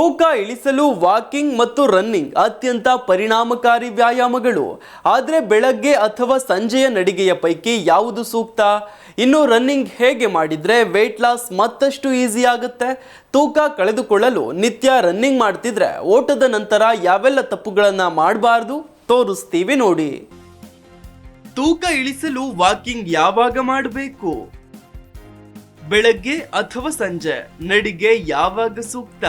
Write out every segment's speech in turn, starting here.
ತೂಕ ಇಳಿಸಲು ವಾಕಿಂಗ್ ಮತ್ತು ರನ್ನಿಂಗ್ ಅತ್ಯಂತ ಪರಿಣಾಮಕಾರಿ ವ್ಯಾಯಾಮಗಳು. ಆದರೆ ಬೆಳಗ್ಗೆ ಅಥವಾ ಸಂಜೆಯ ನಡಿಗೆಯ ಪೈಕಿ ಯಾವುದು ಸೂಕ್ತ? ಇನ್ನು ರನ್ನಿಂಗ್ ಹೇಗೆ ಮಾಡಿದರೆ ವೆಯ್ಟ್ ಲಾಸ್ ಮತ್ತಷ್ಟು ಈಸಿ ಆಗುತ್ತೆ? ತೂಕ ಕಳೆದುಕೊಳ್ಳಲು ನಿತ್ಯ ರನ್ನಿಂಗ್ ಮಾಡ್ತಿದ್ರೆ ಓಟದ ನಂತರ ಯಾವೆಲ್ಲ ತಪ್ಪುಗಳನ್ನು ಮಾಡಬಾರ್ದು? ತೋರಿಸ್ತೀವಿ ನೋಡಿ. ತೂಕ ಇಳಿಸಲು ವಾಕಿಂಗ್ ಯಾವಾಗ ಮಾಡಬೇಕು? ಬೆಳಗ್ಗೆ ಅಥವಾ ಸಂಜೆ ನಡಿಗೆ ಯಾವಾಗ ಸೂಕ್ತ?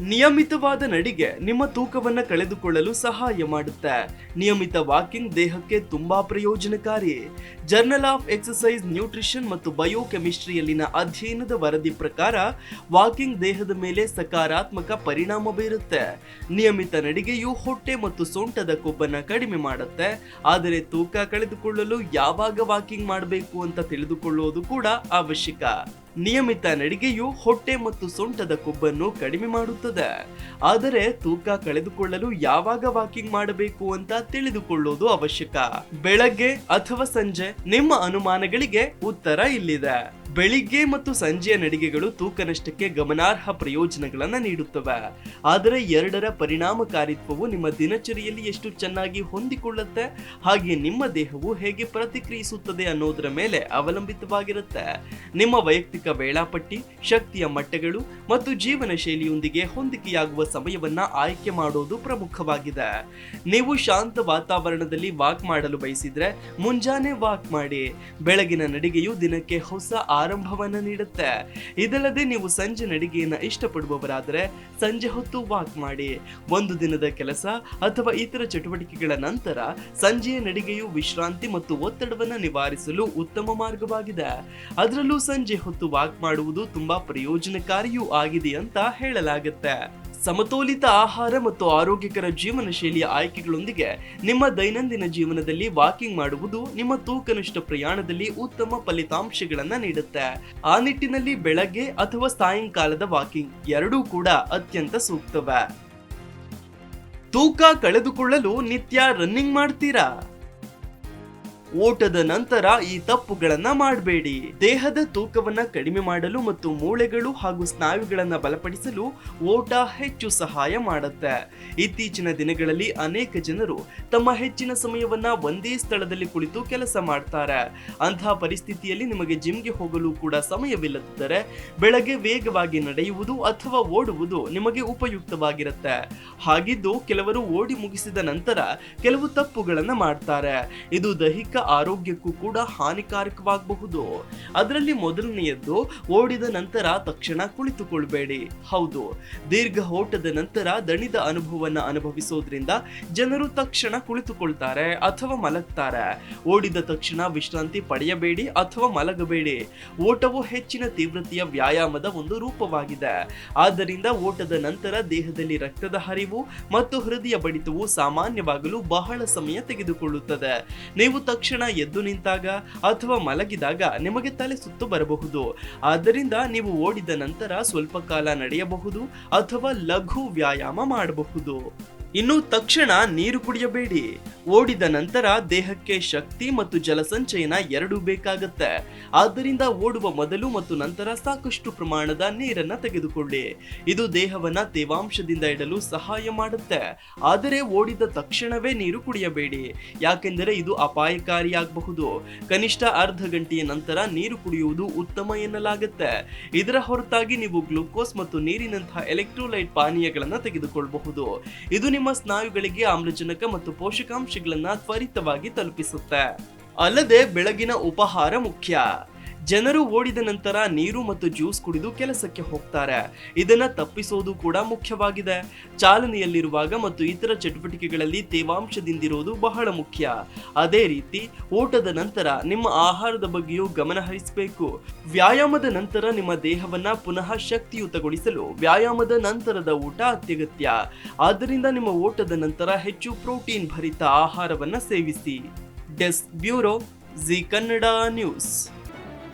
ನಿಯಮಿತವಾದ ನಡಿಗೆ ನಿಮ್ಮ ತೂಕವನ್ನು ಕಳೆದುಕೊಳ್ಳಲು ಸಹಾಯ ಮಾಡುತ್ತೆ. ನಿಯಮಿತ ವಾಕಿಂಗ್ ದೇಹಕ್ಕೆ ತುಂಬಾ ಪ್ರಯೋಜನಕಾರಿ. ಜರ್ನಲ್ ಆಫ್ ಎಕ್ಸಸೈಸ್ ನ್ಯೂಟ್ರಿಷನ್ ಮತ್ತು ಬಯೋಕೆಮಿಸ್ಟ್ರಿಯಲ್ಲಿನ ಅಧ್ಯಯನದ ವರದಿ ಪ್ರಕಾರ ವಾಕಿಂಗ್ ದೇಹದ ಮೇಲೆ ಸಕಾರಾತ್ಮಕ ಪರಿಣಾಮ ಬೀರುತ್ತೆ. ನಿಯಮಿತ ನಡಿಗೆಯು ಹೊಟ್ಟೆ ಮತ್ತು ಸೊಂಟದ ಕೊಬ್ಬನ್ನು ಕಡಿಮೆ ಮಾಡುತ್ತೆ. ಆದರೆ ತೂಕ ಕಳೆದುಕೊಳ್ಳಲು ಯಾವಾಗ ವಾಕಿಂಗ್ ಮಾಡಬೇಕು ಅಂತ ತಿಳಿದುಕೊಳ್ಳುವುದು ಕೂಡ ಅವಶ್ಯಕ. ನಿಯಮಿತ ನಡಿಗೆಯು ಹೊಟ್ಟೆ ಮತ್ತು ಸೊಂಟದ ಕೊಬ್ಬನ್ನು ಕಡಿಮೆ ಮಾಡುತ್ತದೆ. ಆದರೆ ತೂಕ ಕಳೆದುಕೊಳ್ಳಲು ಯಾವಾಗ ವಾಕಿಂಗ್ ಮಾಡಬೇಕು ಅಂತ ತಿಳಿದುಕೊಳ್ಳುವುದು ಅವಶ್ಯಕ. ಬೆಳಗ್ಗೆ ಅಥವಾ ಸಂಜೆ ನಿಮ್ಮ ಅನುಮಾನಗಳಿಗೆ ಉತ್ತರ ಇಲ್ಲಿದೆ. ಬೆಳಿಗ್ಗೆ ಮತ್ತು ಸಂಜೆಯ ನಡಿಗೆಗಳು ತೂಕ ನಷ್ಟಕ್ಕೆ ಗಮನಾರ್ಹ ಪ್ರಯೋಜನಗಳನ್ನು ನೀಡುತ್ತವೆ. ಆದರೆ ಎರಡರ ಪರಿಣಾಮಕಾರಿತ್ವವು ನಿಮ್ಮ ದಿನಚರಿಯಲ್ಲಿ ಎಷ್ಟು ಚೆನ್ನಾಗಿ ಹೊಂದಿಕೊಳ್ಳುತ್ತೆ, ಹಾಗೆ ನಿಮ್ಮ ದೇಹವು ಹೇಗೆ ಪ್ರತಿಕ್ರಿಯಿಸುತ್ತದೆ ಅನ್ನೋದರ ಮೇಲೆ ಅವಲಂಬಿತವಾಗಿರುತ್ತೆ. ನಿಮ್ಮ ವೈಯಕ್ತಿಕ ವೇಳಾಪಟ್ಟಿ, ಶಕ್ತಿಯ ಮಟ್ಟಗಳು ಮತ್ತು ಜೀವನ ಶೈಲಿಯೊಂದಿಗೆ ಹೊಂದಿಕೆಯಾಗುವ ಸಮಯವನ್ನ ಆಯ್ಕೆ ಮಾಡೋದು ಪ್ರಮುಖವಾಗಿದೆ. ನೀವು ಶಾಂತ ವಾತಾವರಣದಲ್ಲಿ ವಾಕ್ ಮಾಡಲು ಬಯಸಿದ್ರೆ ಮುಂಜಾನೆ ವಾಕ್ ಮಾಡಿ. ಬೆಳಗಿನ ನಡಿಗೆಯು ದಿನಕ್ಕೆ ಹೊಸ ಆರಂಭವನ್ನ ನೀಡುತ್ತೆ. ಇದಲ್ಲದೆ ನೀವು ಸಂಜೆ ನಡಿಗೆಯನ್ನ ಇಷ್ಟಪಡುವವರಾದರೆ ಸಂಜೆ ಹೊತ್ತು ವಾಕ್ ಮಾಡಿ, ಒಂದು ದಿನದ ಕೆಲಸ ಅಥವಾ ಇತರ ಚಟುವಟಿಕೆಗಳ ನಂತರ ಸಂಜೆಯ ನಡಿಗೆಯು ವಿಶ್ರಾಂತಿ ಮತ್ತು ಒತ್ತಡವನ್ನ ನಿವಾರಿಸಲು ಉತ್ತಮ ಮಾರ್ಗವಾಗಿದೆ. ಅದರಲ್ಲೂ ಸಂಜೆ ಹೊತ್ತು ವಾಕ್ ಮಾಡುವುದು ತುಂಬಾ ಪ್ರಯೋಜನಕಾರಿಯೂ ಆಗಿದೆ ಅಂತ ಹೇಳಲಾಗುತ್ತೆ. ಸಮತೋಲಿತ ಆಹಾರ ಮತ್ತು ಆರೋಗ್ಯಕರ ಜೀವನ ಶೈಲಿಯ ಆಯ್ಕೆಗಳೊಂದಿಗೆ ನಿಮ್ಮ ದೈನಂದಿನ ಜೀವನದಲ್ಲಿ ವಾಕಿಂಗ್ ಮಾಡುವುದು ನಿಮ್ಮ ತೂಕನಿಷ್ಠ ಪ್ರಯಾಣದಲ್ಲಿ ಉತ್ತಮ ಫಲಿತಾಂಶಗಳನ್ನು ನೀಡುತ್ತೆ. ಆ ನಿಟ್ಟಿನಲ್ಲಿ ಬೆಳಗ್ಗೆ ಅಥವಾ ಸಾಯಂಕಾಲದ ವಾಕಿಂಗ್ ಎರಡೂ ಕೂಡ ಅತ್ಯಂತ ಸೂಕ್ತವೆ. ತೂಕ ಕಳೆದುಕೊಳ್ಳಲು ನಿತ್ಯ ರನ್ನಿಂಗ್ ಮಾಡ್ತೀರಾ? ಓಟದ ನಂತರ ಈ ತಪ್ಪುಗಳನ್ನ ಮಾಡಬೇಡಿ. ದೇಹದ ತೂಕವನ್ನ ಕಡಿಮೆ ಮಾಡಲು ಮತ್ತು ಮೂಳೆಗಳು ಹಾಗೂ ಸ್ನಾಯುಗಳನ್ನ ಬಲಪಡಿಸಲು ಓಟ ಹೆಚ್ಚು ಸಹಾಯ ಮಾಡುತ್ತೆ. ಇತ್ತೀಚಿನ ದಿನಗಳಲ್ಲಿ ಅನೇಕ ಜನರು ತಮ್ಮ ಹೆಚ್ಚಿನ ಸಮಯವನ್ನ ಒಂದೇ ಸ್ಥಳದಲ್ಲಿ ಕುಳಿತು ಕೆಲಸ ಮಾಡ್ತಾರೆ. ಅಂತಹ ಪರಿಸ್ಥಿತಿಯಲ್ಲಿ ನಿಮಗೆ ಜಿಮ್ಗೆ ಹೋಗಲು ಕೂಡ ಸಮಯವಿಲ್ಲದಿದ್ದರೆ ಬೆಳಗ್ಗೆ ವೇಗವಾಗಿ ನಡೆಯುವುದು ಅಥವಾ ಓಡುವುದು ನಿಮಗೆ ಉಪಯುಕ್ತವಾಗಿರುತ್ತೆ. ಹಾಗಿದ್ದು ಕೆಲವರು ಓಡಿ ಮುಗಿಸಿದ ನಂತರ ಕೆಲವು ತಪ್ಪುಗಳನ್ನು ಮಾಡ್ತಾರೆ. ಇದು ದೈಹಿಕ ಆರೋಗ್ಯಕ್ಕೂ ಕೂಡ ಹಾನಿಕಾರಕವಾಗಬಹುದು. ಅದರಲ್ಲಿ ಮೊದಲನೆಯದ್ದು, ಓಡಿದ ನಂತರ ತಕ್ಷಣ ಕುಳಿತುಕೊಳ್ಬೇಡಿ. ಹೌದು, ದೀರ್ಘ ಓಟದ ನಂತರ ದಣಿದ ಅನುಭವವನ್ನ ಅನುಭವಿಸೋದ್ರಿಂದ ಜನರು ತಕ್ಷಣ ಕುಳಿತುಕೊಳ್ತಾರೆ ಅಥವಾ ಮಲಗ್ತಾರೆ. ಓಡಿದ ತಕ್ಷಣ ವಿಶ್ರಾಂತಿ ಪಡೆಯಬೇಡಿ ಅಥವಾ ಮಲಗಬೇಡಿ. ಓಟವು ಹೆಚ್ಚಿನ ತೀವ್ರತೆಯ ವ್ಯಾಯಾಮದ ಒಂದು ರೂಪವಾಗಿದೆ. ಆದ್ದರಿಂದ ಓಟದ ನಂತರ ದೇಹದಲ್ಲಿ ರಕ್ತದ ಹರಿವು ಮತ್ತು ಹೃದಯ ಬಡಿತವು ಸಾಮಾನ್ಯವಾಗಲು ಬಹಳ ಸಮಯ ತೆಗೆದುಕೊಳ್ಳುತ್ತದೆ. ನೀವು ತಕ್ಷಣ ಎದ್ದು ನಿಂತಾಗ ಅಥವಾ ಮಲಗಿದಾಗ ನಿಮಗೆ ತಲೆ ಸುತ್ತು ಬರಬಹುದು. ಆದ್ದರಿಂದ ನೀವು ಓಡಿದ ನಂತರ ಸ್ವಲ್ಪ ಕಾಲ ನಡೆಯಬಹುದು ಅಥವಾ ಲಘು ವ್ಯಾಯಾಮ ಮಾಡಬಹುದು. ಇನ್ನು ತಕ್ಷಣ ನೀರು ಕುಡಿಯಬೇಡಿ. ಓಡಿದ ನಂತರ ದೇಹಕ್ಕೆ ಶಕ್ತಿ ಮತ್ತು ಜಲಸಂಚಯನ ಎರಡೂ ಬೇಕಾಗತ್ತೆ. ಆದ್ದರಿಂದ ಓಡುವ ಮೊದಲು ಮತ್ತು ನಂತರ ಸಾಕಷ್ಟು ಪ್ರಮಾಣದ ನೀರನ್ನ ತೆಗೆದುಕೊಳ್ಳಿ. ಇದು ದೇಹವನ್ನ ತೇವಾಂಶದಿಂದ ಇಡಲು ಸಹಾಯ ಮಾಡುತ್ತೆ. ಆದರೆ ಓಡಿದ ತಕ್ಷಣವೇ ನೀರು ಕುಡಿಯಬೇಡಿ. ಯಾಕೆಂದರೆ ಇದು ಅಪಾಯಕಾರಿಯಾಗಬಹುದು ಕನಿಷ್ಠ ಅರ್ಧ ಗಂಟೆಯ ನಂತರ ನೀರು ಕುಡಿಯುವುದು ಉತ್ತಮ ಎನ್ನಲಾಗುತ್ತೆ. ಇದರ ಹೊರತಾಗಿ ನೀವು ಗ್ಲುಕೋಸ್ ಮತ್ತು ನೀರಿನಂತಹ ಎಲೆಕ್ಟ್ರೋಲೈಟ್ ಪಾನೀಯಗಳನ್ನು ತೆಗೆದುಕೊಳ್ಳಬಹುದು ಇದು ನಿಮ್ಮ ಸ್ನಾಯುಗಳಿಗೆ ಆಮ್ಲಜನಕ ಮತ್ತು ಪೋಷಕಾಂಶಗಳನ್ನ ತ್ವರಿತವಾಗಿ ತಲುಪಿಸುತ್ತೆ. ಅಲ್ಲದೆ ಬೆಳಗಿನ ಉಪಹಾರ ಮುಖ್ಯ. ಜನರು ಓಡಿದ ನಂತರ ನೀರು ಮತ್ತು ಜ್ಯೂಸ್ ಕುಡಿದು ಕೆಲಸಕ್ಕೆ ಹೋಗ್ತಾರೆ. ಇದನ್ನ ತಪ್ಪಿಸೋದು ಕೂಡ ಮುಖ್ಯವಾಗಿದೆ. ಚಾಲನೆಯಲ್ಲಿರುವಾಗ ಮತ್ತು ಇತರ ಚಟುವಟಿಕೆಗಳಲ್ಲಿ ತೇವಾಂಶದಿಂದಿರೋದು ಬಹಳ ಮುಖ್ಯ. ಅದೇ ರೀತಿ ಓಟದ ನಂತರ ನಿಮ್ಮ ಆಹಾರದ ಬಗ್ಗೆಯೂ ಗಮನ ಹರಿಸಬೇಕು. ವ್ಯಾಯಾಮದ ನಂತರ ನಿಮ್ಮ ದೇಹವನ್ನ ಪುನಃ ಶಕ್ತಿಯುತಗೊಳಿಸಲು ವ್ಯಾಯಾಮದ ನಂತರದ ಊಟ ಅತ್ಯಗತ್ಯ. ಆದ್ದರಿಂದ ನಿಮ್ಮ ಓಟದ ನಂತರ ಹೆಚ್ಚು ಪ್ರೋಟೀನ್ ಭರಿತ ಆಹಾರವನ್ನ ಸೇವಿಸಿ. Desk bureau Zee Kannada news.